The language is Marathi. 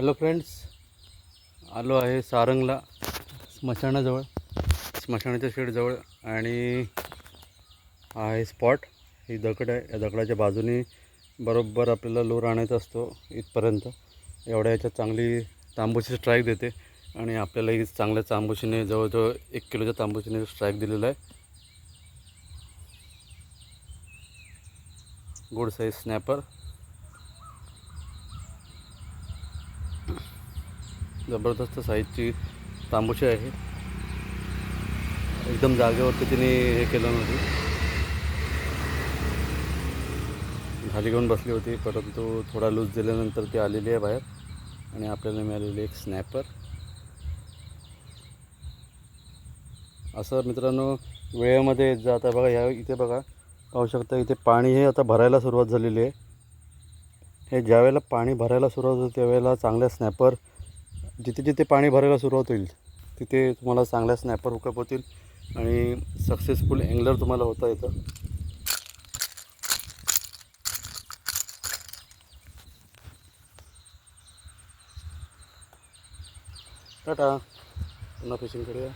हॅलो फ्रेंड्स आलो आहे सारंगला स्मशानाजवळ स्मशानाच्या शेडजवळ आणि हा आहे स्पॉट. ही दगड आहे या दगडाच्या बाजूने बरोबर आपल्याला लोर आणायचा असतो इथपर्यंत. एवढ्या याच्यात चांगली तांबूची स्ट्राईक देते आणि आपल्याला ही चांगल्या तांबूशीने जवळजवळ एक किलोच्या तांबूशीने स्ट्राईक दिलेला आहे. Good size snapper. जबरदस्त साईजची तांबूशी आहे. एकदम जागेवरती तिने हे केलं नव्हती. खाली घेऊन बसली होती परंतु थोडा लूज दिल्यानंतर ती आलेली आहे बाहेर आणि आपल्याला मिळालेली एक स्नॅपर असं मित्रांनो वेळेमध्ये येत जा आता बघा ह्या इथे बघा पाहू शकता इथे पाणी हे आता भरायला सुरुवात झालेली आहे. हे ज्यावेळेला पाणी भरायला सुरुवात होते त्यावेळेला चांगल्या स्नॅपर जिथे जिथे पाणी भरायला सुरुवात होईल तिथे तुम्हाला चांगल्या स्नॅपर हुकअप होतील आणि सक्सेसफुल अँगलर तुम्हाला होता येतं. टाटा. पुन्हा फिशिंग करूया.